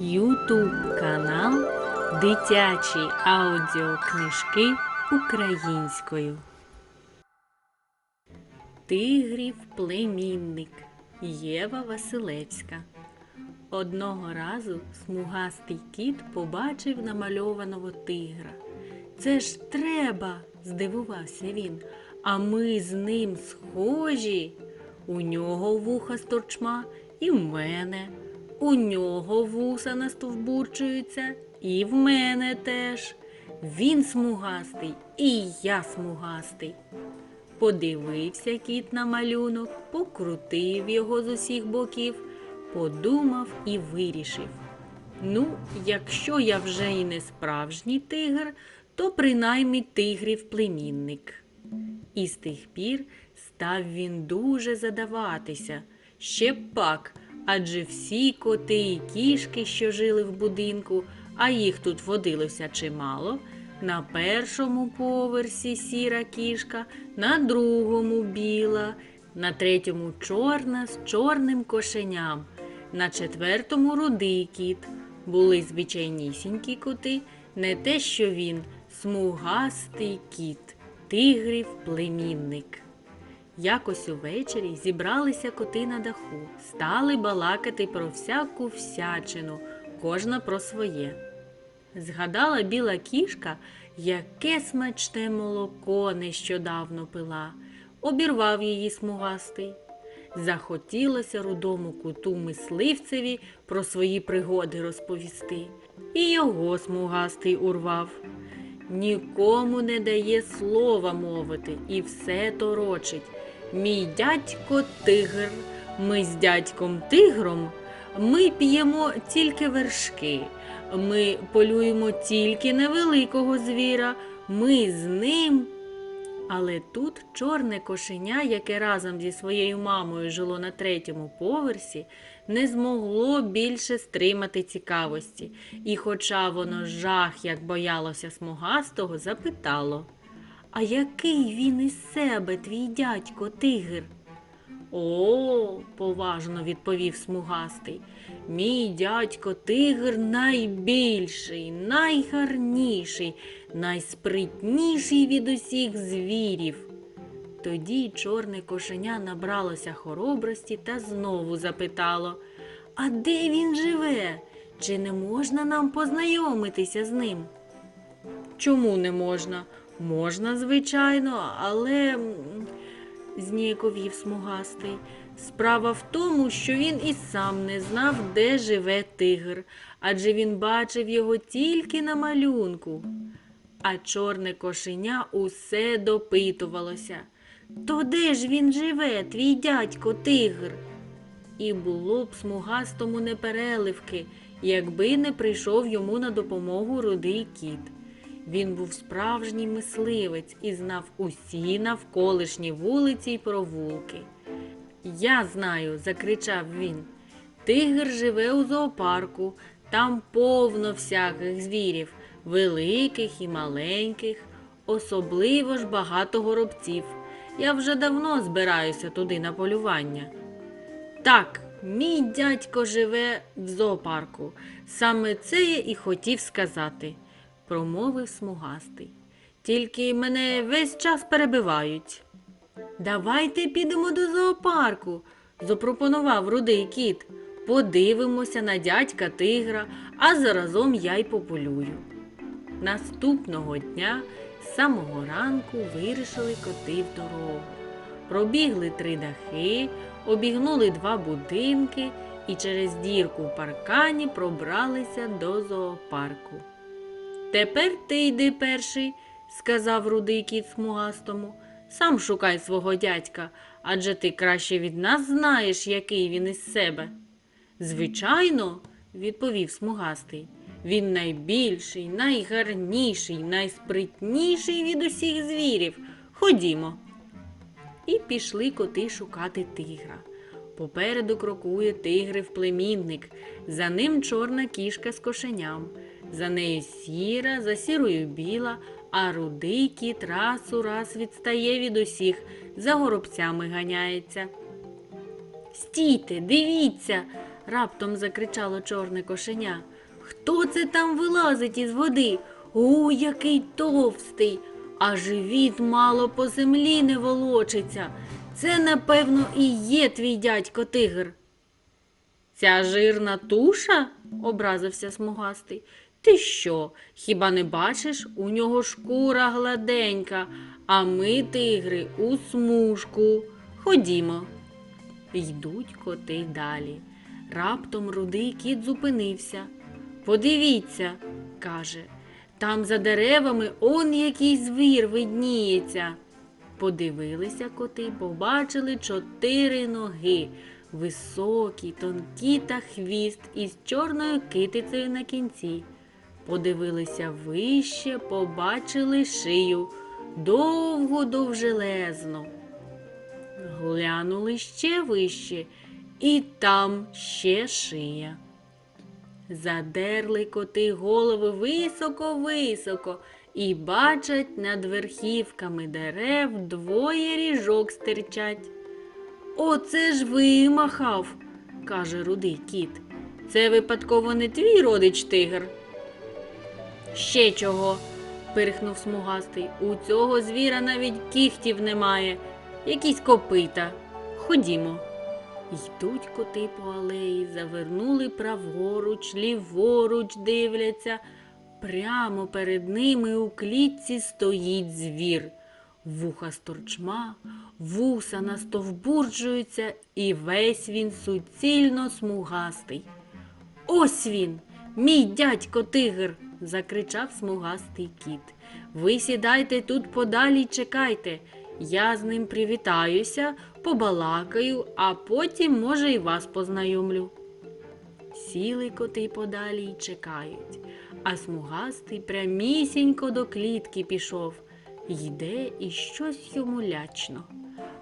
Ютуб канал Дитячі аудіокнижки українською. Тигрів племінник Єва Василевська. Одного разу смугастий кіт побачив намальованого тигра. Це ж треба, здивувався він. А ми з ним схожі. У нього вуха сторчма, і в мене. У нього вуса настовбурчуються, і в мене теж. Він смугастий, і я смугастий. Подивився кіт на малюнок, покрутив його з усіх боків, подумав і вирішив. Ну, якщо я вже і не справжній тигр, то принаймні тигрів племінник. І з тих пір став він дуже задаватися. Ще пак, адже всі коти і кішки, що жили в будинку, а їх тут водилося чимало, на першому поверсі сіра кішка, на другому біла, на третьому чорна з чорним кошеням, на четвертому рудий кіт. Були звичайнісінькі коти, не те, що він, смугастий кіт, тигрів племінник. Якось увечері зібралися коти на даху, стали балакати про всяку всячину, кожна про своє. Згадала біла кішка, яке смачне молоко нещодавно пила, обірвав її смугастий. Захотілося рудому куту мисливцеві про свої пригоди розповісти, і його смугастий урвав. Нікому не дає слова мовити і все торочить. Мій дядько тигр, ми з дядьком тигром, ми п'ємо тільки вершки, ми полюємо тільки невеликого звіра, ми з ним. Але тут чорне кошеня, яке разом зі своєю мамою жило на третьому поверсі, не змогло більше стримати цікавості, і, хоча воно жах, як боялося смугастого, запитало А який він із себе, твій дядько тигр? О, поважно відповів смугастий. Мій дядько тигр найбільший, найгарніший, найспритніший від усіх звірів. Тоді чорне кошеня набралося хоробрості та знову запитало А де він живе? Чи не можна нам познайомитися з ним? Чому не можна? Можна, звичайно, але зніяковів смугастий. Справа в тому, що він і сам не знав, де живе тигр, адже він бачив його тільки на малюнку. А чорне кошеня усе допитувалося. То де ж він живе, твій дядько тигр? І було б смугастому непереливки, якби не прийшов йому на допомогу рудий кіт. Він був справжній мисливець і знав усі навколишні вулиці й провулки. Я знаю, закричав він. Тигр живе у зоопарку, там повно всяких звірів, великих і маленьких, особливо ж багато горобців. Я вже давно збираюся туди на полювання. Так, мій дядько живе в зоопарку. Саме це я і хотів сказати, промовив смугастий. Тільки мене весь час перебивають. Давайте підемо до зоопарку, запропонував рудий кіт. Подивимося на дядька тигра, а заразом я й пополюю. Наступного дня з самого ранку вирішили коти в дорогу. Пробігли три дахи, обігнули два будинки і через дірку в паркані пробралися до зоопарку. Тепер ти йди перший, сказав рудий кіт смугастому. Сам шукай свого дядька, адже ти краще від нас знаєш, який він із себе. Звичайно, відповів смугастий. Він найбільший, найгарніший, найспритніший від усіх звірів. Ходімо. І пішли коти шукати тигра. Попереду крокує тигрив племінник, за ним чорна кішка з кошеням, за нею сіра, за сірою біла, а рудий кіт раз у раз відстає від усіх, за горобцями ганяється. Стійте, дивіться, раптом закричало чорне кошеня. Хто це там вилазить із води? О, який товстий! А живіт мало по землі не волочиться. Це, напевно, і є твій дядько тигр. Ця жирна туша? образився смугастий. Ти що? Хіба не бачиш? У нього шкура гладенька, а ми, тигри, у смужку. Ходімо. Йдуть коти далі. Раптом рудий кіт зупинився. Подивіться, каже, там за деревами он який звір видніється. Подивилися коти, побачили чотири ноги, високі, тонкі та хвіст із чорною китицею на кінці. Подивилися вище, побачили шию, довгу довжелезну. Глянули ще вище, і там ще шия. Задерли коти голови високо-високо і бачать над верхівками дерев двоє ріжок стирчать. Оце ж вимахав, каже рудий кіт. Це випадково не твій родич тигр. Ще чого, пирхнув смугастий. У цього звіра навіть кігтів немає, якісь копита. Ходімо. Йдуть коти по алеї, завернули праворуч, ліворуч дивляться. Прямо перед ними у клітці стоїть звір. Вуха сторчма, вуса настовбурджуються, і весь він суцільно смугастий. Ось він, мій дядько тигр, закричав смугастий кіт. Ви сідайте тут подалі й чекайте. Я з ним привітаюся, побалакаю, а потім, може, і вас познайомлю. Сіли коти подалі й чекають, а смугастий прямісінько до клітки пішов. Йде і щось йому лячно.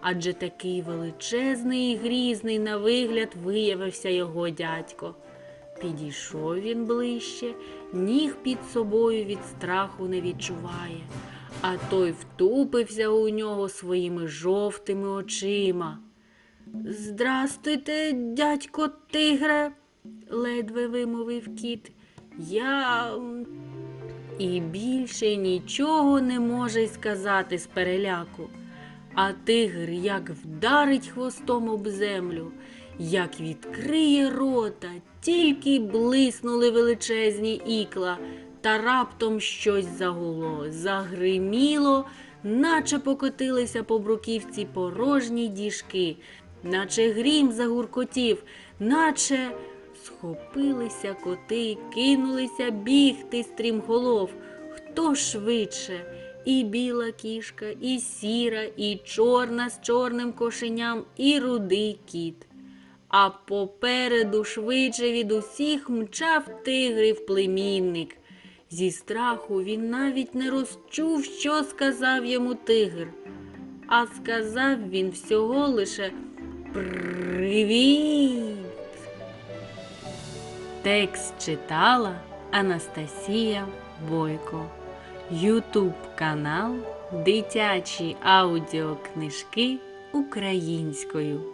Адже такий величезний і грізний на вигляд виявився його дядько. Підійшов він ближче, ніг під собою від страху не відчуває, а той втупився у нього своїми жовтими очима. Здрастуйте, дядько тигре, ледве вимовив кіт. Я. І більше нічого не може сказати з переляку. А тигр як вдарить хвостом об землю, як відкриє рота, тільки блиснули величезні ікла, та раптом щось загуло, загриміло, наче покотилися по бруківці порожні діжки, наче грім загуркотів, наче схопилися коти, кинулися бігти стрімголов. Хто швидше? І біла кішка, і сіра, і чорна з чорним кошеням, і рудий кіт. А попереду швидше від усіх мчав тигрів племінник. Зі страху він навіть не розчув, що сказав йому тигр. А сказав він всього лише Привіт. Текст читала Анастасія Бойко. Ютуб канал Дитячі аудіокнижки українською.